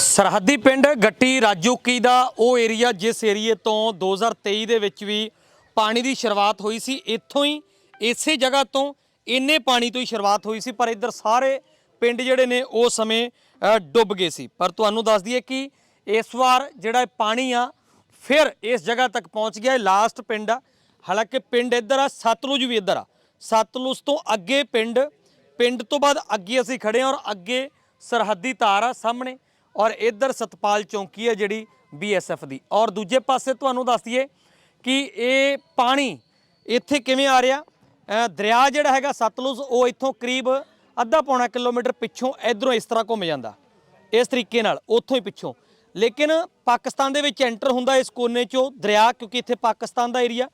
ਸਰਹੱਦੀ ਪਿੰਡ ਗੱਟੀ ਰਾਜੂਕੀ ਦਾ ਉਹ ਏਰੀਆ ਜਿਸ ਏਰੀਏ ਤੋਂ 2023 ਦੇ ਵਿੱਚ ਵੀ ਪਾਣੀ ਦੀ ਸ਼ੁਰੂਆਤ ਹੋਈ ਸੀ, ਇੱਥੋਂ ਹੀ ਇਸੇ ਜਗ੍ਹਾ ਤੋਂ ਇੰਨੇ ਪਾਣੀ ਤੋਂ ਹੀ ਸ਼ੁਰੂਆਤ ਹੋਈ ਸੀ, ਪਰ ਇੱਧਰ ਸਾਰੇ ਪਿੰਡ ਜਿਹੜੇ ਨੇ ਉਹ ਸਮੇਂ ਡੁੱਬ ਗਏ ਸੀ। ਪਰ ਤੁਹਾਨੂੰ ਦੱਸ ਦਈਏ ਕਿ ਇਸ ਵਾਰ ਜਿਹੜਾ ਪਾਣੀ ਆ, ਫਿਰ ਇਸ ਜਗ੍ਹਾ ਤੱਕ ਪਹੁੰਚ ਗਿਆ ਲਾਸਟ ਪਿੰਡ ਆ। ਹਾਲਾਂਕਿ ਪਿੰਡ ਇੱਧਰ ਆ, ਸਤਲੁਜ ਵੀ ਇੱਧਰ ਆ। ਸਤਲੁਜ ਤੋਂ ਅੱਗੇ ਪਿੰਡ ਪਿੰਡ ਤੋਂ ਬਾਅਦ ਅੱਗੇ ਅਸੀਂ ਖੜੇ ਹਾਂ ਔਰ ਅੱਗੇ ਸਰਹੱਦੀ ਤਾਰ ਆ ਸਾਹਮਣੇ। ਔਰ ਇੱਧਰ ਸਤਪਾਲ ਚੌਂਕੀ ਹੈ ਜਿਹੜੀ ਬੀਐਸਐਫ ਦੀ। ਔਰ ਦੂਜੇ ਪਾਸੇ ਤੁਹਾਨੂੰ ਦੱਸ ਦਈਏ ਕਿ ਇਹ ਪਾਣੀ ਇੱਥੇ ਕਿਵੇਂ ਆ ਰਿਹਾ? ਦਰਿਆ ਜਿਹੜਾ ਹੈਗਾ ਸਤਲੁਜ, ਉਹ ਇੱਥੋਂ ਕਰੀਬ ਅੱਧਾ ਪੌਣਾ ਕਿਲੋਮੀਟਰ ਪਿੱਛੋਂ ਇਧਰੋਂ ਇਸ ਤਰ੍ਹਾਂ ਘੁੰਮ ਜਾਂਦਾ। ਇਸ ਤਰੀਕੇ ਨਾਲ ਉੱਥੋਂ ਹੀ ਪਿੱਛੋਂ। ਲੇਕਿਨ ਪਾਕਿਸਤਾਨ ਦੇ ਵਿੱਚ ਐਂਟਰ ਹੁੰਦਾ ਇਸ ਕੋਨੇ ਚੋਂ ਦਰਿਆ, ਕਿਉਂਕਿ ਇੱਥੇ ਪਾਕਿਸਤਾਨ ਦਾ ਏਰੀਆ।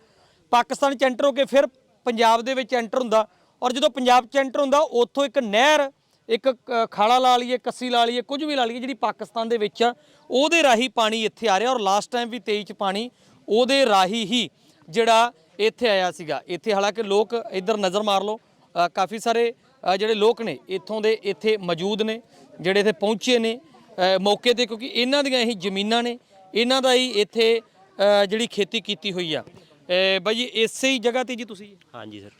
ਪਾਕਿਸਤਾਨ ਚ ਐਂਟਰ ਹੋ ਕੇ ਫਿਰ ਪੰਜਾਬ ਦੇ ਵਿੱਚ ਐਂਟਰ ਹੁੰਦਾ। ਔਰ ਜਦੋਂ ਪੰਜਾਬ ਚ ਐਂਟਰ ਹੁੰਦਾ, ਉੱਥੋਂ ਇੱਕ ਨਹਿਰ ਇੱਕ ਖਾਲਾ ਲਾ ਲਈਏ ਕੱਸੀ ਲਾ ਲਈਏ ਕੁਝ ਵੀ ਲਾ ਲਈਏ ਜਿਹੜੀ ਪਾਕਿਸਤਾਨ ਦੇ ਵਿੱਚ ਆ ਉਹਦੇ ਰਾਹੀਂ ਪਾਣੀ ਇੱਥੇ ਆ ਰਿਹਾ ਔਰ ਲਾਸਟ ਟਾਈਮ ਵੀ 23 ਚ ਪਾਣੀ ਉਹਦੇ ਰਾਹੀਂ ਹੀ ਜਿਹੜਾ ਇੱਥੇ ਆਇਆ ਸੀਗਾ। ਇੱਥੇ ਹਾਲਾਂਕਿ ਲੋਕ ਇੱਧਰ ਨਜ਼ਰ ਮਾਰ ਲਓ ਕਾਫੀ ਸਾਰੇ ਜਿਹੜੇ ਲੋਕ ਨੇ ਇੱਥੋਂ ਦੇ ਇੱਥੇ ਮੌਜੂਦ ਨੇ ਜਿਹੜੇ ਇੱਥੇ ਪਹੁੰਚੇ ਨੇ ਮੌਕੇ ਤੇ ਕਿਉਂਕਿ ਇਹਨਾਂ ਦੀਆਂ ਹੀ ਜ਼ਮੀਨਾਂ ਨੇ ਇਹਨਾਂ ਦਾ ਹੀ ਇੱਥੇ ਜਿਹੜੀ ਖੇਤੀ ਕੀਤੀ ਹੋਈ ਆ। ਬਾਈ ਜੀ ਇਸੇ ਹੀ ਜਗ੍ਹਾ ਤੇ ਜੀ ਤੁਸੀਂ? ਹਾਂਜੀ ਸਰ।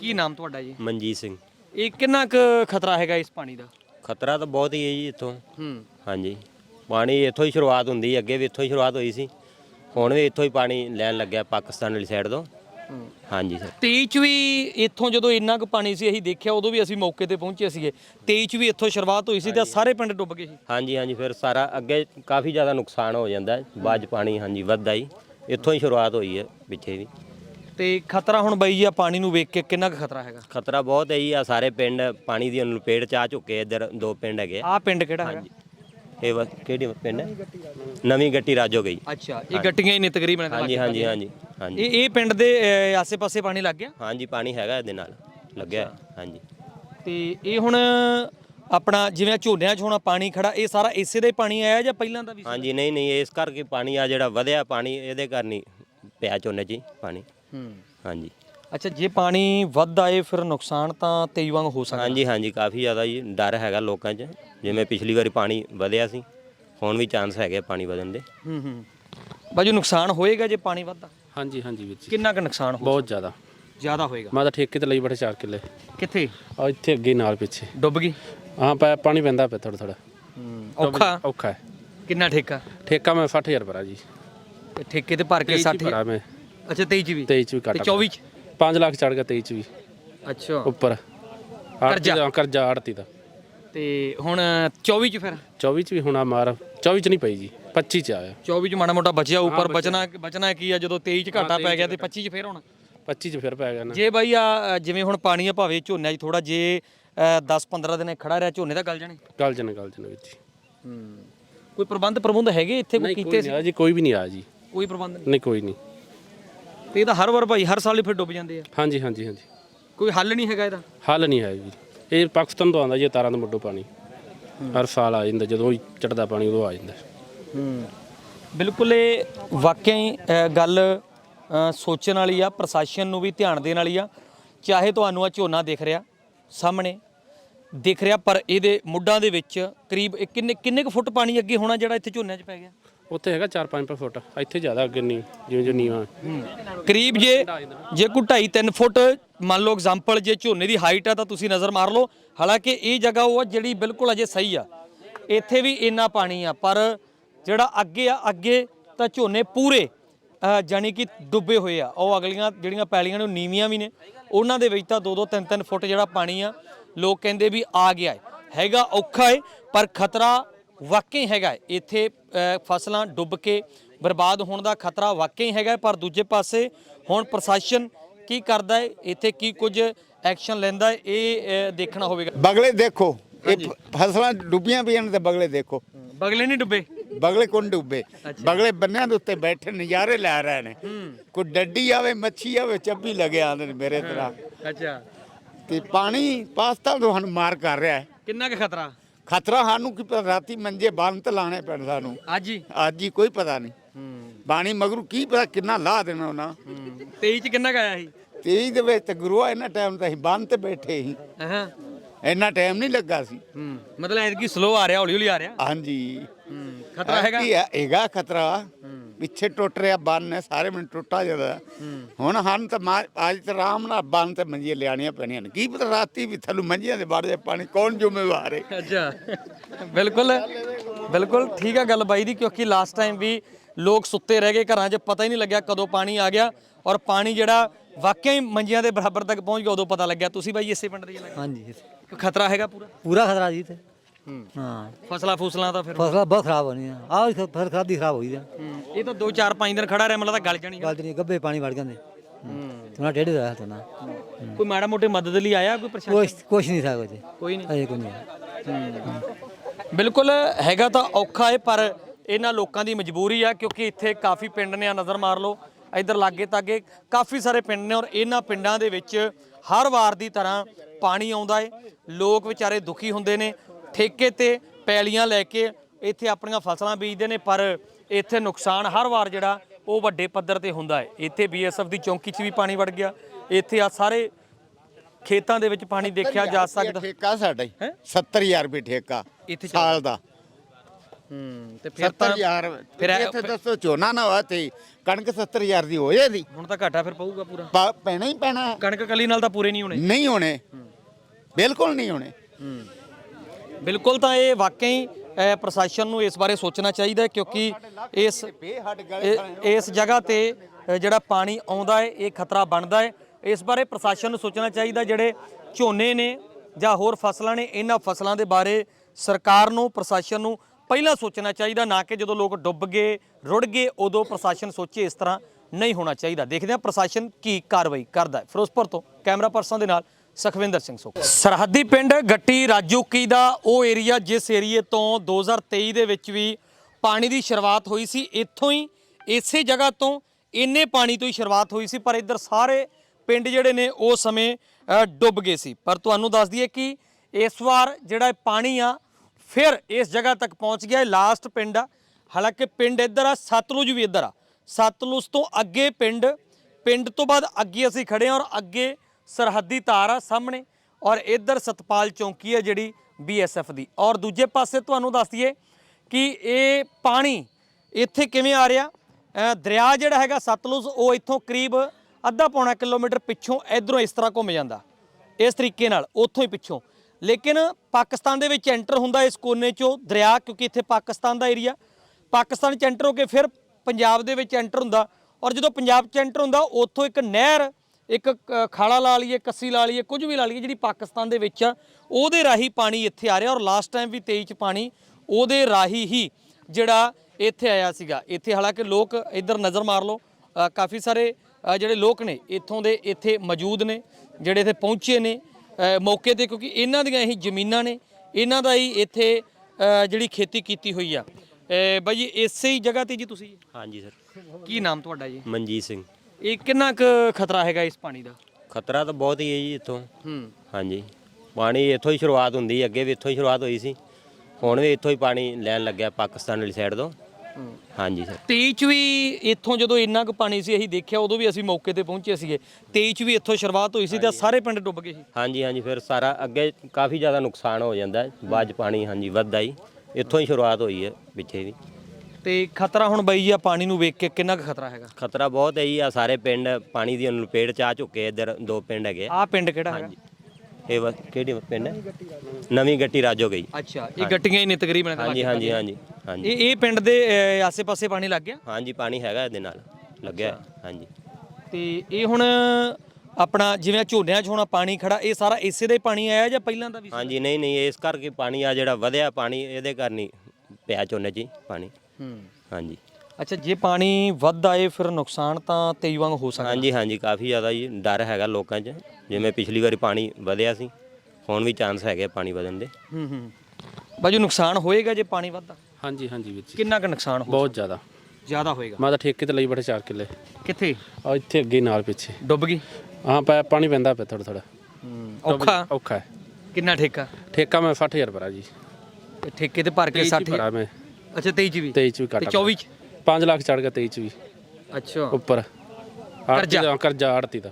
ਕੀ ਨਾਮ ਤੁਹਾਡਾ ਜੀ? ਮਨਜੀਤ ਸਿੰਘ। ਇਹ ਕਿੰਨਾ ਕੁ ਖਤਰਾ ਹੈਗਾ ਇਸ ਪਾਣੀ ਦਾ? ਖਤਰਾ ਤਾਂ ਬਹੁਤ ਹੀ ਹੈ ਜੀ ਇੱਥੋਂ। ਹੂੰ। ਹਾਂਜੀ। ਪਾਣੀ ਇੱਥੋਂ ਹੀ ਸ਼ੁਰੂਆਤ ਹੁੰਦੀ ਹੈ ਅੱਗੇ ਵੀ ਇੱਥੋਂ ਹੀ ਸ਼ੁਰੂਆਤ ਹੋਈ ਸੀ। ਹੁਣ ਵੀ ਇੱਥੋਂ ਹੀ ਪਾਣੀ ਲੈਣ ਲੱਗਿਆ ਪਾਕਿਸਤਾਨ ਵਾਲੀ ਸਾਈਡ ਤੋਂ। ਹਾਂਜੀ ਸਰ। 23 ਚ ਵੀ ਇੱਥੋਂ ਜਦੋਂ ਇੰਨਾ ਕੁ ਪਾਣੀ ਸੀ ਅਸੀਂ ਦੇਖਿਆ ਉਦੋਂ ਵੀ ਅਸੀਂ ਮੌਕੇ ਤੇ ਪਹੁੰਚੇ ਸੀਗੇ। 23 ਚ ਵੀ ਇੱਥੋਂ ਸ਼ੁਰੂਆਤ ਹੋਈ ਸੀ ਤੇ ਸਾਰੇ ਪਿੰਡ ਡੁੱਬ ਗਏ ਸੀ। ਹਾਂਜੀ ਹਾਂਜੀ ਫਿਰ ਸਾਰਾ ਅੱਗੇ ਕਾਫੀ ਜ਼ਿਆਦਾ ਨੁਕਸਾਨ ਹੋ ਜਾਂਦਾ ਹੈ। ਬਾਅਦ 'ਚ ਪਾਣੀ ਹਾਂਜੀ ਵੱਧਦਾ ਹੀ। ਇੱਥੋਂ ਹੀ ਸ਼ੁਰੂਆਤ ਹੋਈ ਹੈ ਪਿੱਛੇ ਵੀ। ਤੇ ਖਤਰਾ ਹੁਣ ਬਾਈ ਜੀ ਆ ਪਾਣੀ ਨੂੰ ਵੇਖ ਕੇ ਕਿੰਨਾ ਕੁ ਖਤਰਾ ਹੈਗਾ? ਖਤਰਾ ਬਹੁਤ ਹੈ ਜੀ ਆ ਸਾਰੇ ਪਿੰਡ ਪਾਣੀ ਦੀ ਲਪੇਟ ਚ ਆ ਚੁੱਕੇ ਇੱਧਰ ਦੋ ਪਿੰਡ ਹੈਗੇ ਆਹ ਪਿੰਡ ਕਿਹੜਾ ਹੈਗਾ? ਇਹ ਵਾ- ਕਿਹੜੀ ਪਿੰਡ? ਹੈ ਨਵੀਂ ਗੱਟੀ ਰਾਜੋ ਗਈ। ਅੱਛਾ ਇਹ ਗੱਟੀਆਂ ਹੀ ਨੇ ਤਕਰੀਬਨ ਹਾਂਜੀ ਹਾਂਜੀ ਹਾਂਜੀ ਹਾਂਜੀ ਇਹ ਇਹ ਪਿੰਡ ਦੇ ਅਹ, ਆਸੇ-ਪਾਸੇ ਪਾਣੀ ਲੱਗ ਗਿਆ? ਹਾਂਜੀ ਪਾਣੀ ਹੈਗਾ ਇਹਦੇ ਨਾਲ ਲੱਗਿਆ ਹੈ, ਹਾਂਜੀ। ਤੇ ਇਹ ਹੁਣ ਆਪਣਾ ਜਿਵੇਂ ਝੋਨਿਆਂ 'ਚ ਹੁਣ ਪਾਣੀ ਖੜਾ ਇਹ ਸਾਰਾ ਇਸੇ ਦਾ ਹੀ ਪਾਣੀ ਆਇਆ ਜਾਂ ਪਹਿਲਾਂ ਦਾ ਵੀ ਸੀ? ਹਾਂਜੀ ਨਹੀਂ ਨਹੀਂ ਇਸ ਕਰਕੇ ਪਾਣੀ ਆ ਜਿਹੜਾ ਵਧਿਆ ਪਾਣੀ ਇਹਦੇ ਕਾਰਨ ਹੀ ਪਿਆ ਝੋਨੇ 'ਚ ਹੀ ਪਾਣੀ। ਹੂੰ। ਹਾਂਜੀ। ਅੱਛਾ ਜੇ ਪਾਣੀ ਵੱਧ ਆਏ ਫਿਰ ਨੁਕਸਾਨ ਤਾਂ 23 ਵਾਂਗ ਹੋ ਸਕਦਾ। ਹਾਂਜੀ ਹਾਂਜੀ ਕਾਫੀ ਜ਼ਿਆਦਾ ਜੀ ਡਰ ਹੈਗਾ ਲੋਕਾਂ 'ਚ। ਜਿਵੇਂ ਪਿਛਲੀ ਵਾਰੀ ਪਾਣੀ ਵਧਿਆ ਸੀ ਹੁਣ ਵੀ ਚਾਂਸ ਹੈਗੇ ਪਾਣੀ ਵਧਣ ਦੇ। ਹੂੰ ਹੂੰ। ਬਾਜੂ ਨੁਕਸਾਨ ਹੋਏਗਾ ਜੇ ਪਾਣੀ ਵੱਧਦਾ ਹਾਂਜੀ ਹਾਂਜੀ ਵੀਰ ਜੀ। ਕਿੰਨਾ ਕੁ ਨੁਕਸਾਨ ਹੋ ਬਹੁਤ ਜ਼ਿਆਦਾ। ਜ਼ਿਆਦਾ ਹੋਏਗਾ। ਮੈਂ ਤਾਂ ਠੇਕੇ ਤੇ ਲਈ ਬੈਠੇ 4 ਕਿੱਲੇ। ਕਿੱਥੇ? ਆ ਇੱਥੇ ਅੱਗੇ ਨਾਲ ਪਿੱਛੇ। ਡੁੱਬ ਗਈ? ਹਾਂ ਪੈ ਪਾਣੀ ਪੈਂਦਾ ਪਿਆ ਥੋੜਾ ਥੋੜਾ ਔਖਾ? ਔਖਾ ਹੈ। ਕਿੰਨਾ ਠੇਕਾ? ਠੇਕਾ ਮੈਂ 60000 ਭਰਾ ਜੀ। ਠੇਕੇ ਤੇ ਭਰ ਕੇ 60 ਭਰਾ ਮੈਂ। ਅੱਛਾ 23 ਚ ਵੀ? 23 ਚ ਵੀ ਤੇ ਘਟਾ 24 ਚ? 5 ਲੱਖ ਚੜ ਗਿਆ 23 ਚ ਵੀ। ਅੱਛਾ। ਉੱਪਰ। ਆੜਤੀ ਦਾ ਕਰਜ਼ਾ ਆੜਤੀ ਦਾ। ਤੇ ਹੁਣ 24 ਚ ਫਿਰ? 24 ਚ ਵੀ ਹੁਣ ਆ ਮਾਰ। 24 ਚ ਨਹੀਂ ਪਈ ਜੀ 25 ਚ ਆਇਆ। 24 ਚ ਮਾੜਾ ਮੋਟਾ ਬਚਿਆ ਉੱਪਰ ਬਚਣਾ ਬਚਣਾ ਕੀ ਆ ਜਦੋਂ 23 ਚ ਘਾਟਾ ਪੈ ਗਿਆ ਤੇ 25 ਚ ਫਿਰ ਹੋਣਾ? 25 ਚ ਫਿਰ ਪੈ ਗਿਆ ਨਾ। ਜੇ ਬਾਈ ਆ ਜਿਵੇਂ ਹੁਣ ਪਾਣੀ ਆ ਭਾਵੇਂ ਝੋਨਿਆਂ 'ਚ ਥੋੜਾ ਜੇ 10-15 ਦਿਨ ਖੜਾ ਰਿਹਾ ਝੋਨੇ ਤਾਂ ਗਲ ਜਾਣੇ? ਗੱਲ ਜਨ ਗੱਲ ਜਨ ਵਿੱਚ ਕੋਈ ਪ੍ਰਬੰਧ ਪ੍ਰਬੰਧ ਹੈਗੇ ਇੱਥੇ? ਕੋਈ ਕੀਤੇ ਸੀ? ਜੀ ਕੋਈ ਵੀ ਨਹੀਂ ਆਇਆ ਜੀ। ਕੋਈ ਪ੍ਰਬੰਧ ਨਹੀਂ? ਨਹੀਂ ਕੋਈ ਨਹੀਂ। ਤੇ ਇਹ ਤਾਂ ਹਰ ਵਾਰ ਭਾਈ ਹਰ ਸਾਲ ਹੀ ਫਿਰ ਡੁੱਬ ਜਾਂਦੇ ਆ। ਹਾਂਜੀ ਹਾਂਜੀ ਹਾਂਜੀ। ਕੋਈ ਹੱਲ ਨਹੀਂ ਹੈਗਾ ਇਹਦਾ? ਹੱਲ ਨਹੀਂ ਹੈ ਜੀ। ਇਹ ਪਾਕਿਸਤਾਨ ਤੋਂ ਆਉਂਦਾ ਜੀ ਇਹ ਤਾਰਾਂ ਤੋਂ ਮੁੱਢੋਂ ਪਾਣੀ। ਹਰ ਸਾਲ ਆ ਜਾਂਦਾ ਜਦੋਂ ਹੀ ਚੜਦਾ ਪਾਣੀ ਉਦੋਂ ਆ ਜਾਂਦਾ। ਹੂੰ। ਬਿਲਕੁਲ ਇਹ ਵਾਕਿਆ ਹੀ ਅ, ਗੱਲ ਅ, ਸੋਚਣ ਵਾਲੀ ਆ ਪ੍ਰਸ਼ਾਸਨ ਨੂੰ ਵੀ ਧਿਆਨ ਦੇਣ ਵਾਲੀ ਆ। ਚਾਹੇ ਤੁਹਾਨੂੰ ਆ ਝੋਨਾ ਦਿਖ ਰਿਹਾ ਸਾਹਮਣੇ ਦਿਖ ਰਿਹਾ ਪਰ ਇਹਦੇ ਮੁੱਢਾਂ ਦੇ ਵਿੱਚ ਕਰੀਬ ਇਹ ਕਿੰਨੇ ਕਿੰਨੇ ਕੁ ਫੁੱਟ ਪਾਣੀ ਅੱਗੇ ਹੋਣਾ ਜਿਹੜਾ ਇੱਥੇ ਝੋਨਿਆਂ 'ਚ ਪੈ ਗਿਆ? ਉੱਥੇ ਹੈਗਾ 4-5 ਫੁੱਟ। ਇੱਥੇ ਜ਼ਿਆਦਾ ਅੱਗੇ ਨਹੀਂ ਜਿਵੇਂ ਜੋ ਨੀਵਾ। ਕਰੀਬ ਜੇ ਜੇ ਕੋਈ ਢਾਈ 3 ਫੁੱਟ ਮੰਨ ਲਓ ਐਗਜ਼ਾਮਪਲ ਜੇ ਝੋਨੇ ਦੀ ਹਾਈਟ ਆ ਤਾਂ ਤੁਸੀਂ ਨਜ਼ਰ ਮਾਰ ਲਓ। ਹਾਲਾਂਕਿ ਇਹ ਜਗ੍ਹਾ ਉਹ ਆ ਜਿਹੜੀ ਬਿਲਕੁਲ ਅਜੇ ਸਹੀ ਆ। ਇੱਥੇ ਵੀ ਇੰਨਾ ਪਾਣੀ ਆ ਪਰ ਜਿਹੜਾ ਅੱਗੇ ਆ ਅੱਗੇ ਤਾਂ ਝੋਨੇ ਪੂਰੇ ਜਾਣੀ ਕਿ ਡੁੱਬੇ ਹੋਏ ਆ। ਉਹ ਅਗਲੀਆਂ ਜਿਹੜੀਆਂ ਪੈਲੀਆਂ ਨੇ ਉਹ ਨੀਵੀਆਂ ਵੀ ਨੇ। ਉਹਨਾਂ ਦੇ ਵਿੱਚ ਤਾਂ 2-2 3-3 ਫੁੱਟ ਜਿਹੜਾ ਪਾਣੀ ਆ ਲੋਕ ਕਹਿੰਦੇ ਵੀ ਆ ਗਿਆ ਹੈ। ਹੈਗਾ ਔਖਾ ਹੈ ਪਰ ਖਤਰਾ ਵਾਕਈ ਹੈਗਾ। ਇੱਥੇ ਫਸਲਾਂ ਡੁੱਬ ਕੇ ਬਰਬਾਦ ਹੋਣ ਦਾ ਖਤਰਾ ਵਾਕਈ ਹੈਗਾ ਪਰ ਦੂਜੇ ਪਾਸੇ ਹੁਣ ਪ੍ਰਸ਼ਾਸਨ ਕੀ ਕਰਦਾ ਹੈ ਇੱਥੇ ਕੀ ਕੁਝ ਐਕਸ਼ਨ ਲੈਂਦਾ ਹੈ ਇਹ ਦੇਖਣਾ ਹੋਵੇਗਾ। ਬਗਲੇ ਦੇਖੋ ਇਹ ਫਸਲਾਂ ਡੁੱਬੀਆਂ ਪਈਆਂ ਨੇ ਤੇ ਬਗਲੇ ਦੇਖੋ। ਬਗਲੇ ਨਹੀਂ ਡੁੱਬੇ? ਬਗਲੇ ਕੋਣ ਡੁੱਬੇ? ਬਗਲੇ ਬੰਨਿਆਂ ਦੇ ਉੱਤੇ ਬੈਠੇ ਨਜ਼ਾਰੇ ਲੈ ਰਹੇ ਨੇ। ਕੋਈ ਡੱਡੀ ਆਵੇ ਮੱਛੀ ਆਵੇ ਚੱਬੀ ਲੱਗਿਆ ਆਂਦੇ ਨੇ ਮੇਰੇ ਤਰ੍ਹਾਂ। ਅੱਛਾ। ਤੇ ਪਾਣੀ ਪਾਸਤਾ ਤੋਂ ਸਾਨੂੰ ਮਾਰ ਕਰ ਰਿਹਾ ਹੈ। ਕਿੰਨਾ ਕੁ ਖਤਰਾ? ਖਤਰਾ ਸਾਨੂੰ ਕੀ ਰਾਤੀ ਮੰਜੇ ਬੰਨ ਤੇ ਲਾਣੇ ਪੈਣ ਸਾਨੂੰ। ਅੱਜ ਹੀ? ਅੱਜ ਹੀ ਕੋਈ ਪਤਾ ਨਹੀਂ। ਪਾਣੀ ਮਗਰੂ ਕੀ ਪਤਾ ਕਿੰਨਾ ਲਾ ਦੇਣਾ ਉਹਨਾਂ। 23 ਚ ਕਿੰਨਾ ਕੁ ਆਇਆ ਸੀ? ਤੇਈ ਦੇ ਵਿੱਚ ਤੇ ਗੁਰੂਆ ਇਹਨਾਂ ਟਾਈਮ ਤਾਂ ਅਸੀਂ ਬੰਨ ਤੇ ਬੈਠੇ ਸੀ। ਹਾਂ ਇੰਨਾ ਟਾਈਮ ਨਹੀਂ ਲੱਗਾ ਸੀ। ਮਤਲਬ ਐਤਕੀ ਸਲੋ ਆ ਰਿਹਾ ਹੌਲੀ ਹੌਲੀ ਆ ਰਿਹਾ। ਹਾਂਜੀ। ਖਤਰਾ ਹੈਗਾ? ਕੀ ਹੈਗਾ ਖਤਰਾ। ਪਿੱਛੇ ਟੁੱਟ ਰਿਹਾ ਬੰਨ ਹੈ ਸਾਰੇ ਮਿੰਟ ਟੁੱਟਾ ਜਾਂਦਾ। ਹੁਣ ਹਨ ਤਾਂ ਮਾ- ਅੱਜ ਤਾਂ ਆਰਾਮ ਨਾਲ ਬੰਨ ਤੇ ਮੰਜੀਆਂ ਲਿਆਣੀਆਂ ਪੈਣੀਆਂ ਨੇ। ਕੀ ਪਤਾ ਰਾਤੀ ਵੀ ਥੱਲੋਂ ਮੰਜੀਆਂ ਦੇ ਵੜ ਜਾਏ ਪਾਣੀ ਕੌਣ ਜ਼ਿੰਮੇਵਾਰ ਹੈ ਅੱਛਾ। ਬਿਲਕੁਲ ਬਿਲਕੁਲ ਠੀਕ ਆ ਗੱਲ ਬਾਈ ਦੀ ਕਿਉਂਕਿ ਲਾਸਟ ਟਾਈਮ ਵੀ ਲੋਕ ਸੁੱਤੇ ਰਹਿ ਗਏ ਘਰਾਂ 'ਚ ਪਤਾ ਹੀ ਨਹੀਂ ਲੱਗਿਆ ਕਦੋਂ ਪਾਣੀ ਆ ਗਿਆ। ਔਰ ਪਾਣੀ ਜਿਹੜਾ ਵਾਕਿਆ ਹੀ ਮੰਜੀਆਂ ਦੇ ਬਰਾਬਰ ਤੱਕ ਪਹੁੰਚ ਗਿਆ ਉਦੋਂ ਪਤਾ ਲੱਗਿਆ। ਤੁਸੀਂ ਬਾਈ ਇਸੇ ਪਿੰਡ ਦੇ ਹੀ ਹਾਂਜੀ। ਖਤਰਾ ਹੈਗਾ ਪੂਰਾ? ਪੂਰਾ ਖਤਰਾ ਜੀ ਤੇ ਹੂੰ। ਹਾਂ ਫਸਲਾਂ ਫੂਸਲਾਂ ਤਾਂ ਫਿਰ ਫਸਲਾਂ ਬਹੁਤ ਖਰਾਬ ਹੋਣੀਆਂ। ਆਹ ਫਸਲ ਖਰਾਬ ਦੀ ਖਰਾਬ ਹੋਈ ਦਾ ਹੂੰ, ਇਹ ਤਾਂ 2 4 5 ਦਿਨ ਖੜਾ ਰਿਹਾ ਮਤਲਬ ਤਾਂ ਗਲ ਜਾਣੀ ਗੱਲ ਨਹੀਂ ਗੱਬੇ ਪਾਣੀ ਵੜ ਜਾਂਦੇ। ਤੁਨਾ ਡੇਢ ਹੋਇਆ ਤੁਨਾ ਕੋਈ ਮਾੜਾ ਮੋਟੇ ਮਦਦ ਲਈ ਆਇਆ ਕੋਈ ਪ੍ਰਸ਼ਾਸਨ? ਕੁਛ ਕੁਛ ਨਹੀਂ ਥਾ ਕੋਈ ਨਹੀਂ। ਅਜੇ ਕੋਈ ਨਹੀਂ ਬਿਲਕੁਲ ਹੈਗਾ ਤਾਂ ਔਖਾ ਹੈ ਪਰ ਇਹਨਾਂ ਲੋਕਾਂ ਦੀ ਮਜਬੂਰੀ ਆ ਕਿਉਂਕਿ ਇੱਥੇ ਕਾਫੀ ਪਿੰਡ ਨੇ ਆ ਨਜ਼ਰ ਮਾਰ ਲਓ। ਇਧਰ ਲਾਗੇ ਤਾਗੇ ਕਾਫੀ ਸਾਰੇ ਪਿੰਡ ਨੇ ਔਰ ਇਹਨਾਂ ਪਿੰਡਾਂ ਦੇ ਵਿੱਚ ਹਰ ਵਾਰ ਦੀ ਤਰ੍ਹਾਂ ਪਾਣੀ ਆਉਂਦਾ ਹੈ ਲੋਕ ਵਿਚਾਰੇ ਦੁਖੀ ਹੁੰਦੇ ਨੇ। ਠੇਕੇ ਤੇ ਪੈਲੀਆਂ ਲੈ ਕੇ ਇੱਥੇ ਆਪਣੀਆਂ ਫਸਲਾਂ ਬੀਜਦੇ ਨੇ ਪਰ ਇੱਥੇ ਨੁਕਸਾਨ ਹਰ ਵਾਰ ਜਿਹੜਾ ਉਹ ਵੱਡੇ ਪੱਧਰ ਤੇ ਹੁੰਦਾ ਹੈ। ਇੱਥੇ ਬੀਐਸਐਫ ਦੀ ਚੌਂਕੀ 'ਚ ਵੀ ਪਾਣੀ ਵੜ ਗਿਆ। ਇੱਥੇ ਆ ਸਾਰੇ ਖੇਤਾਂ ਦੇ ਵਿੱਚ ਪਾਣੀ ਦੇਖਿਆ ਜਾ ਸਕਦਾ। ਠੇਕਾ ਸਾਡਾ ਹੀ? ਹੈਂ? 70000 ਰੁਪਏ ਠੇਕਾ ਇੱਥੇ ਸਾਲ ਦਾ। ਹੂੰ ਤੇ ਫਿਰ ਤਾਂ 70000 ਫਿਰ ਇੱਥੇ ਦੱਸੋ ਝੋਨਾ ਨਾ ਹੋਇਆ ਤੇ ਕਣਕ 70000 ਦੀ ਹੋ ਜਾਂਦੀ ਹੁਣ ਤਾਂ ਘਾਟਾ ਫਿਰ ਪਊਗਾ ਪੂਰਾ। ਪੈਣਾ ਹੀ ਪੈਣਾ। ਕਣਕ ਕਲੀ ਨਾਲ ਤਾਂ ਪੂਰੇ ਨਹੀਂ ਹੋਣੇ। ਨਹੀਂ ਹੋਣੇ। ਬਿਲਕੁਲ ਨਹੀਂ ਹੋਣੇ। ਬਿਲਕੁਲ ਤਾਂ ਇਹ ਵਾਕਈ ਅਹ, ਪ੍ਰਸ਼ਾਸਨ ਨੂੰ ਇਸ ਬਾਰੇ ਸੋਚਣਾ ਚਾਹੀਦਾ ਹੈ ਕਿਉਂਕਿ ਇਸ ਇਸ ਜਗ੍ਹਾ ਤੇ ਜਿਹੜਾ ਪਾਣੀ ਆਉਂਦਾ ਹੈ ਇਹ ਖਤਰਾ ਬਣਦਾ ਹੈ। ਇਸ ਬਾਰੇ ਪ੍ਰਸ਼ਾਸਨ ਨੂੰ ਸੋਚਣਾ ਚਾਹੀਦਾ ਜਿਹੜੇ ਝੋਨੇ ਨੇ ਜਾਂ ਹੋਰ ਫਸਲਾਂ ਨੇ ਇਹਨਾਂ ਫਸਲਾਂ ਦੇ ਬਾਰੇ ਸਰਕਾਰ ਨੂੰ ਪ੍ਰਸ਼ਾਸਨ ਨੂੰ ਪਹਿਲਾਂ ਸੋਚਣਾ ਚਾਹੀਦਾ ਨਾ ਕਿ ਜਦੋਂ ਲੋਕ ਡੁੱਬ ਗਏ ਰੁੜ ਗਏ ਉਦੋਂ ਪ੍ਰਸ਼ਾਸਨ ਸੋਚੇ ਇਸ ਤਰ੍ਹਾਂ ਨਹੀਂ ਹੋਣਾ ਚਾਹੀਦਾ। ਦੇਖਦੇ ਹਾਂ ਪ੍ਰਸ਼ਾਸਨ ਕੀ ਕਾਰਵਾਈ ਕਰਦਾ ਹੈ। ਫਿਰੋਜ਼ਪੁਰ ਤੋਂ ਕੈਮਰਾ ਪਰਸਨ ਦੇ ਨਾਲ ਸਖਵਿੰਦਰ ਸਿੰਘ ਸੋਖ ਸਰਹੱਦੀ ਪਿੰਡ ਗੱਟੀ ਰਾਜੋਕੀ ਦਾ ਉਹ ਏਰੀਆ ਜਿਸ ਏਰੀਏ ਤੋਂ 2023 ਦੇ ਵਿੱਚ ਵੀ ਪਾਣੀ ਦੀ ਸ਼ੁਰੂਆਤ ਹੋਈ ਸੀ, ਇੱਥੋਂ ਹੀ ਇਸੇ ਜਗ੍ਹਾ ਤੋਂ ਇੰਨੇ ਪਾਣੀ ਤੋਂ ਹੀ ਸ਼ੁਰੂਆਤ ਹੋਈ ਸੀ, ਪਰ ਇੱਧਰ ਸਾਰੇ ਪਿੰਡ ਜਿਹੜੇ ਨੇ ਉਹ ਸਮੇਂ ਡੁੱਬ ਗਏ ਸੀ। ਪਰ ਤੁਹਾਨੂੰ ਦੱਸ ਦਈਏ ਕਿ ਇਸ ਵਾਰ ਜਿਹੜਾ ਪਾਣੀ ਆ, ਫਿਰ ਇਸ ਜਗ੍ਹਾ ਤੱਕ ਪਹੁੰਚ ਗਿਆ ਲਾਸਟ ਪਿੰਡ ਆ। ਹਾਲਾਂਕਿ ਪਿੰਡ ਇੱਧਰ ਆ, ਸਤਲੁਜ ਵੀ ਇੱਧਰ ਆ। ਸਤਲੁਜ ਤੋਂ ਅੱਗੇ ਪਿੰਡ ਪਿੰਡ ਤੋਂ ਬਾਅਦ ਅੱਗੇ ਅਸੀਂ ਖੜੇ ਹਾਂ ਔਰ ਅੱਗੇ ਸਰਹੱਦੀ ਤਾਰ ਆ ਸਾਹਮਣੇ ਔਰ ਇੱਧਰ ਸਤਪਾਲ ਚੌਂਕੀ ਹੈ ਜਿਹੜੀ ਬੀਐਸਐਫ ਦੀ। ਔਰ ਦੂਜੇ ਪਾਸੇ ਤੁਹਾਨੂੰ ਦੱਸ ਦਈਏ ਕਿ ਇਹ ਪਾਣੀ ਇੱਥੇ ਕਿਵੇਂ ਆ ਰਿਹਾ? ਦਰਿਆ ਜਿਹੜਾ ਹੈਗਾ ਸਤਲੁਜ, ਉਹ ਇੱਥੋਂ ਕਰੀਬ ਅੱਧਾ ਪੌਣਾ ਕਿਲੋਮੀਟਰ ਪਿੱਛੋਂ ਇਧਰੋਂ ਇਸ ਤਰ੍ਹਾਂ ਘੁੰਮ ਜਾਂਦਾ। ਇਸ ਤਰੀਕੇ ਨਾਲ ਉੱਥੋਂ ਹੀ ਪਿੱਛੋਂ। ਲੇਕਿਨ ਪਾਕਿਸਤਾਨ ਦੇ ਵਿੱਚ ਐਂਟਰ ਹੁੰਦਾ ਇਸ ਕੋਨੇ ਚੋਂ ਦਰਿਆ, ਕਿਉਂਕਿ ਇੱਥੇ ਪਾਕਿਸਤਾਨ ਦਾ ਏਰੀਆ। ਪਾਕਿਸਤਾਨ ਚ ਐਂਟਰ ਹੋ ਕੇ ਫਿਰ ਪੰਜਾਬ ਦੇ ਵਿੱਚ ਐਂਟਰ ਹੁੰਦਾ। ਔਰ ਜਦੋਂ ਪੰਜਾਬ ਚ ਐਂਟਰ ਹੁੰਦਾ, ਉੱਥੋਂ ਇੱਕ ਨਹਿਰ ਇੱਕ ਖਾਲਾ ਲਾ ਲਈਏ ਕੱਸੀ ਲਾ ਲਈਏ ਕੁਝ ਵੀ ਲਾ ਲਈਏ ਜਿਹੜੀ ਪਾਕਿਸਤਾਨ ਦੇ ਵਿੱਚ ਆ ਉਹਦੇ ਰਾਹੀਂ ਪਾਣੀ ਇੱਥੇ ਆ ਰਿਹਾ ਔਰ ਲਾਸਟ ਟਾਈਮ ਵੀ 23 ਚ ਪਾਣੀ ਉਹਦੇ ਰਾਹੀਂ ਹੀ ਜਿਹੜਾ ਇੱਥੇ ਆਇਆ ਸੀਗਾ। ਇੱਥੇ ਹਾਲਾਂਕਿ ਲੋਕ ਇੱਧਰ ਨਜ਼ਰ ਮਾਰ ਲਓ ਕਾਫੀ ਸਾਰੇ ਜਿਹੜੇ ਲੋਕ ਨੇ ਇੱਥੋਂ ਦੇ ਇੱਥੇ ਮੌਜੂਦ ਨੇ ਜਿਹੜੇ ਇੱਥੇ ਪਹੁੰਚੇ ਨੇ ਮੌਕੇ ਤੇ ਕਿਉਂਕਿ ਇਹਨਾਂ ਦੀਆਂ ਹੀ ਜ਼ਮੀਨਾਂ ਨੇ ਇਹਨਾਂ ਦਾ ਹੀ ਇੱਥੇ ਜਿਹੜੀ ਖੇਤੀ ਕੀਤੀ ਹੋਈ ਆ। ਬਾਈ ਜੀ ਇਸੇ ਹੀ ਜਗ੍ਹਾ ਤੇ ਜੀ ਤੁਸੀਂ? ਹਾਂਜੀ ਸਰ। ਕੀ ਨਾਮ ਤੁਹਾਡਾ ਜੀ? ਮਨਜੀਤ ਸਿੰਘ। ਇਹ ਕਿੰਨਾ ਕੁ ਖਤਰਾ ਹੈਗਾ ਇਸ ਪਾਣੀ ਦਾ? ਖਤਰਾ ਤਾਂ ਬਹੁਤ ਹੀ ਹੈ ਜੀ ਇੱਥੋਂ। ਹੂੰ। ਹਾਂਜੀ। ਪਾਣੀ ਇੱਥੋਂ ਹੀ ਸ਼ੁਰੂਆਤ ਹੁੰਦੀ ਹੈ ਅੱਗੇ ਵੀ ਇੱਥੋਂ ਹੀ ਸ਼ੁਰੂਆਤ ਹੋਈ ਸੀ। ਹੁਣ ਵੀ ਇੱਥੋਂ ਹੀ ਪਾਣੀ ਲੈਣ ਲੱਗਿਆ ਪਾਕਿਸਤਾਨ ਵਾਲੀ ਸਾਈਡ ਤੋਂ। ਹਾਂਜੀ ਸਰ। 23 ਚ ਵੀ ਇੱਥੋਂ ਜਦੋਂ ਇੰਨਾ ਕੁ ਪਾਣੀ ਸੀ ਅਸੀਂ ਦੇਖਿਆ ਉਦੋਂ ਵੀ ਅਸੀਂ ਮੌਕੇ ਤੇ ਪਹੁੰਚੇ ਸੀਗੇ। 23 ਚ ਵੀ ਇੱਥੋਂ ਸ਼ੁਰੂਆਤ ਹੋਈ ਸੀ ਤੇ ਸਾਰੇ ਪਿੰਡ ਡੁੱਬ ਗਏ ਸੀ। ਹਾਂਜੀ ਹਾਂਜੀ ਫਿਰ ਸਾਰਾ ਅੱਗੇ ਕਾਫੀ ਜ਼ਿਆਦਾ ਨੁਕਸਾਨ ਹੋ ਜਾਂਦਾ ਹੈ। ਬਾਅਦ 'ਚ ਪਾਣੀ ਹਾਂਜੀ ਵੱਧਦਾ ਹੀ ਇੱਥੋਂ ਹੀ ਸ਼ੁਰੂਆਤ ਹੋਈ ਹੈ ਪਿੱਛੇ ਵੀ। ਤੇ ਖਤਰਾ ਹੁਣ ਬਾਈ ਜੀ ਆ ਪਾਣੀ ਨੂੰ ਵੇਖ ਕੇ ਕਿੰਨਾ ਕੁ ਖਤਰਾ ਹੈਗਾ? ਖਤਰਾ ਬਹੁਤ ਹੈ ਜੀ ਆ ਸਾਰੇ ਪਿੰਡ ਪਾਣੀ ਦੀ ਲਪੇਟ ਚ ਆ ਚੁੱਕੇ ਇੱਧਰ ਦੋ ਪਿੰਡ ਹੈਗੇ ਆ। ਆਹ ਪਿੰਡ ਕਿਹੜਾ ਹੈਗਾ? ਇਹ ਵਾ- ਕਿਹੜੀ ਪਿੰਡ ਹੈ? ਨਵੀਂ ਗੱਟੀ ਰਾਜੋ ਗਈ। ਅੱਛਾ ਇਹ ਗੱਟੀਆਂ ਹੀ ਨੇ ਤਕਰੀਬਨ ਹਾਂਜੀ ਹਾਂਜੀ ਹਾਂਜੀ ਹਾਂਜੀ। ਇਹ ਇਹ ਪਿੰਡ ਦੇ ਅਹ, ਆਸੇ-ਪਾਸੇ ਪਾਣੀ ਲੱਗ ਗਿਆ? ਹਾਂਜੀ ਪਾਣੀ ਹੈਗਾ ਇਹਦੇ ਨਾਲ ਲੱਗਿਆ ਹੈ, ਹਾਂਜੀ। ਤੇ ਇਹ ਹੁਣ ਆਪਣਾ ਜਿਵੇਂ ਝੋਨਿਆਂ 'ਚ ਹੁਣ ਪਾਣੀ ਖੜਾ ਇਹ ਸਾਰਾ ਇਸੇ ਦਾ ਹੀ ਪਾਣੀ ਆਇਆ ਜਾਂ ਪਹਿਲਾਂ ਦਾ ਵੀ ਸੀ? ਹਾਂਜੀ ਨਹੀਂ ਨਹੀਂ ਇਸ ਕਰਕੇ ਪਾਣੀ ਆ ਜਿਹੜਾ ਵਧਿਆ ਪਾਣੀ ਇਹਦੇ ਕਾਰਨ ਹੀ ਪਿਆ ਝੋਨੇ 'ਚ ਹੀ ਪਾਣੀ। ਹਾਂਜੀ। ਅੱਛਾ ਜੇ ਪਾਣੀ ਵੱਧਦਾ ਏ ਫਿਰ ਨੁਕਸਾਨ ਤਾਂ ਤੇਈ ਵਾਂਗ ਹੋ ਸਕਦਾ। ਹਾਂਜੀ ਹਾਂਜੀ ਕਾਫੀ ਜ਼ਿਆਦਾ ਜੀ ਡਰ ਹੈਗਾ ਲੋਕਾਂ 'ਚ। ਜਿਵੇਂ ਪਿਛਲੀ ਵਾਰੀ ਪਾਣੀ ਵਧਿਆ ਸੀ ਹੁਣ ਵੀ ਚਾਂਸ ਹੈਗੇ ਪਾਣੀ ਵਧਣ ਦੇ। ਹੂੰ ਹੂੰ। ਬਾਜੂ ਨੁਕਸਾਨ ਹੋਏਗਾ ਜੇ ਪਾਣੀ ਵੱਧਦਾ? ਹਾਂਜੀ ਹਾਂਜੀ ਵੀਰ ਜੀ। ਕਿੰਨਾ ਕੁ ਨੁਕਸਾਨ ਹੋ ਬਹੁਤ ਜ਼ਿਆਦਾ। ਜ਼ਿਆਦਾ ਹੋਏਗਾ? ਮੈਂ ਤਾਂ ਠੇਕੇ ਤੇ ਲਈ ਬੜੇ 4 ਕਿੱਲੇ। ਕਿੱਥੇ? ਆ ਇੱਥੇ ਅੱਗੇ ਨਾਲ ਪਿੱਛੇ। ਡੁੱਬ ਗਈ? ਹਾਂ ਪੈ ਪਾਣੀ ਪੈਂਦਾ ਪਿਆ ਥੋੜਾ ਥੋੜਾ ਔਖਾ? ਔਖਾ ਹੈ। ਕਿੰਨਾ ਠੇਕਾ? ਠੇਕਾ ਮੈਂ 60000 ਭਰਾ ਜੀ। ਠੇਕੇ ਤੇ ਭਰ ਕੇ 23 60 ਭਰਾ ਮੈਂ। ਅੱਛਾ 23 ਚ ਵੀ 23 ਚ ਵੀ ਤੇ ਘਟਾ 24 ਚ? 5 ਲੱਖ ਚੜ ਗਿਆ 23 ਚ ਵੀ ਅੱਛਾ। ਉੱਪਰ। ਆੜਤੀ ਦਾ ਕਰਜ਼ਾ ਆੜਤੀ ਦਾ।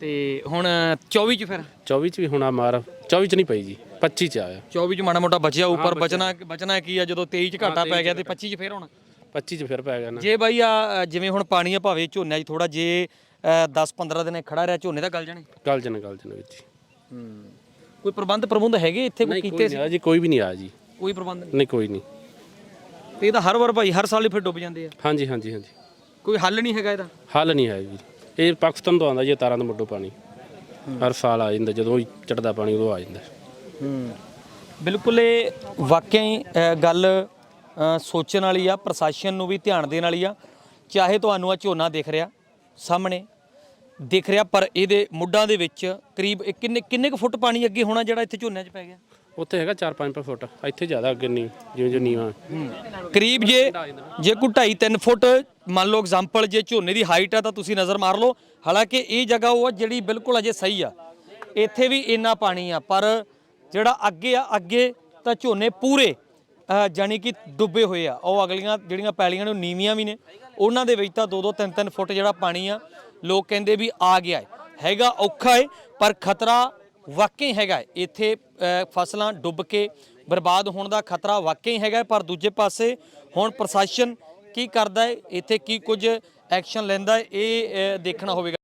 ਤੇ ਹੁਣ 24 ਚ ਫਿਰ? 24 ਚ ਵੀ ਹੁਣ ਆ ਮਾਰ। 24 ਚ ਨਹੀਂ ਪਈ ਜੀ 25 ਚ ਆਇਆ। 24 ਚ ਮਾੜਾ ਮੋਟਾ ਬਚਿਆ ਉੱਪਰ ਬਚਣਾ ਬਚਣਾ ਕੀ ਆ ਜਦੋਂ 23 ਚ ਘਾਟਾ ਪੈ ਗਿਆ ਤੇ 25 ਚ ਫੇਰ ਹੋਣਾ? 25 ਚ ਫਿਰ ਪੈ ਗਿਆ ਨਾ। ਜੇ ਬਾਈ ਆ ਅ, ਜਿਵੇਂ ਹੁਣ ਪਾਣੀ ਆ ਭਾਵੇਂ ਝੋਨੇ 'ਚ ਥੋੜਾ ਜੇ 10 15 ਦਿਨ ਇਹ ਖੜਾ ਰਿਹਾ ਝੋਨੇ ਦਾ ਗਲ ਜਾਣੇ? ਗੱਲ ਜਨ ਗੱਲ ਜਨ ਵਿੱਚ ਕੋਈ ਪ੍ਰਬੰਧ ਪ੍ਰਬੰਧ ਹੈਗੇ ਇੱਥੇ? ਕੋਈ ਨਹੀਂ ਕੀਤੇ ਕੋਈ ਨਹੀਂ ਆਇਆ ਜੀ ਕੋਈ ਵੀ ਨਹੀਂ ਆਇਆ ਜੀ। ਕੋਈ ਪ੍ਰਬੰਧ ਨਹੀਂ? ਨਹੀਂ ਕੋਈ ਨਹੀਂ। ਤੇ ਇਹਦਾ ਹਰ ਵਾਰ ਭਾਈ ਹਰ ਸਾਲ ਹੀ ਫਿਰ ਡੁੱਬ ਜਾਂਦੇ ਆ। ਹਾਂਜੀ ਹਾਂਜੀ ਹਾਂਜੀ। ਕੋਈ ਹੱਲ ਨਹੀਂ ਹੈਗਾ ਇਹਦਾ? ਹੱਲ ਨਹੀਂ ਹੈ ਜੀ। ਇਹ ਪਾਕਿਸਤਾਨ ਤੋਂ ਆਉਂਦਾ ਜੀ ਇਹ ਤਾਰਾਂ ਤੋਂ ਮੁੱਢੋਂ ਪਾਣੀ। ਹਰ ਸਾਲ ਆ ਜਾਂਦਾ ਜਦੋਂ ਚੜਦਾ ਪਾਣੀ ਉਦੋਂ ਆ ਜਾਂਦਾ। ਬਿਲਕੁਲ ਇਹ ਵਾਕਿਆ ਹੀ ਅ, ਗੱਲ ਅ, ਸੋਚਣ ਵਾਲੀ ਆ ਪ੍ਰਸ਼ਾਸਨ ਨੂੰ ਵੀ ਧਿਆਨ ਦੇਣ ਵਾਲੀ ਆ। ਚਾਹੇ ਤੁਹਾਨੂੰ ਆ ਝੋਨਾ ਦਿਖ ਰਿਹਾ ਸਾਹਮਣੇ ਦਿਖ ਰਿਹਾ ਪਰ ਇਹਦੇ ਮੁੱਢਾਂ ਦੇ ਵਿੱਚ ਕਰੀਬ ਇਹ ਕਿੰਨੇ ਕਿੰਨੇ ਕੁ ਫੁੱਟ ਪਾਣੀ ਅੱਗੇ ਹੋਣਾ ਜਿਹੜਾ ਇੱਥੇ ਝੋਨਿਆਂ 'ਚ ਪੈ ਗਿਆ? ਉੱਥੇ ਹੈਗਾ 4-5 ਫੁੱਟ ਇੱਥੇ ਜ਼ਿਆਦਾ ਅੱਗੇ ਨਹੀਂ ਜਿਵੇਂ ਜੋ ਨੀਵਾ। ਕਰੀਬ ਜੇ ਜੇ ਕੋਈ 2.5 3 ਫੁੱਟ ਮੰਨ ਲਓ ਐਗਜ਼ਾਮਪਲ ਜੇ ਝੋਨੇ ਦੀ ਹਾਈਟ ਆ ਤਾਂ ਤੁਸੀਂ ਨਜ਼ਰ ਮਾਰ ਲਓ ਹਾਲਾਂਕਿ ਇਹ ਜਗ੍ਹਾ ਉਹ ਆ ਜਿਹੜੀ ਬਿਲਕੁਲ ਅਜੇ ਸਹੀ ਆ। ਇੱਥੇ ਵੀ ਇੰਨਾ ਪਾਣੀ ਆ ਪਰ ਜਿਹੜਾ ਅੱਗੇ ਆ ਅੱਗੇ ਤਾਂ ਝੋਨੇ ਪੂਰੇ ਅ, ਜਾਣੀ ਕਿ ਡੁੱਬੇ ਹੋਏ ਆ। ਉਹ ਅਗਲੀਆਂ ਜਿਹੜੀਆਂ ਪੈਲੀਆਂ ਨੇ ਉਹ ਨੀਵੀਆਂ ਵੀ ਨੇ। ਉਹਨਾਂ ਦੇ ਵਿੱਚ ਤਾਂ 2-2 3-3 ਫੁੱਟ ਜਿਹੜਾ ਪਾਣੀ ਆ ਲੋਕ ਕਹਿੰਦੇ ਵੀ ਆ ਗਿਆ ਹੈਗਾ ਔਖਾ ਹੈ ਪਰ ਖਤਰਾ ਵਾਕਈ ਹੈਗਾ ਇੱਥੇ ਫਸਲਾਂ ਡੁੱਬ ਕੇ ਬਰਬਾਦ ਹੋਣ ਦਾ ਖਤਰਾ ਵਾਕਈ ਹੈਗਾ ਪਰ ਦੂਜੇ ਪਾਸੇ ਹੁਣ ਪ੍ਰਸ਼ਾਸਨ ਕੀ ਕਰਦਾ ਹੈ, ਇੱਥੇ ਕੀ ਕੁਝ ਐਕਸ਼ਨ ਲੈਂਦਾ ਹੈ, ਇਹ ਦੇਖਣਾ ਹੋਵੇਗਾ।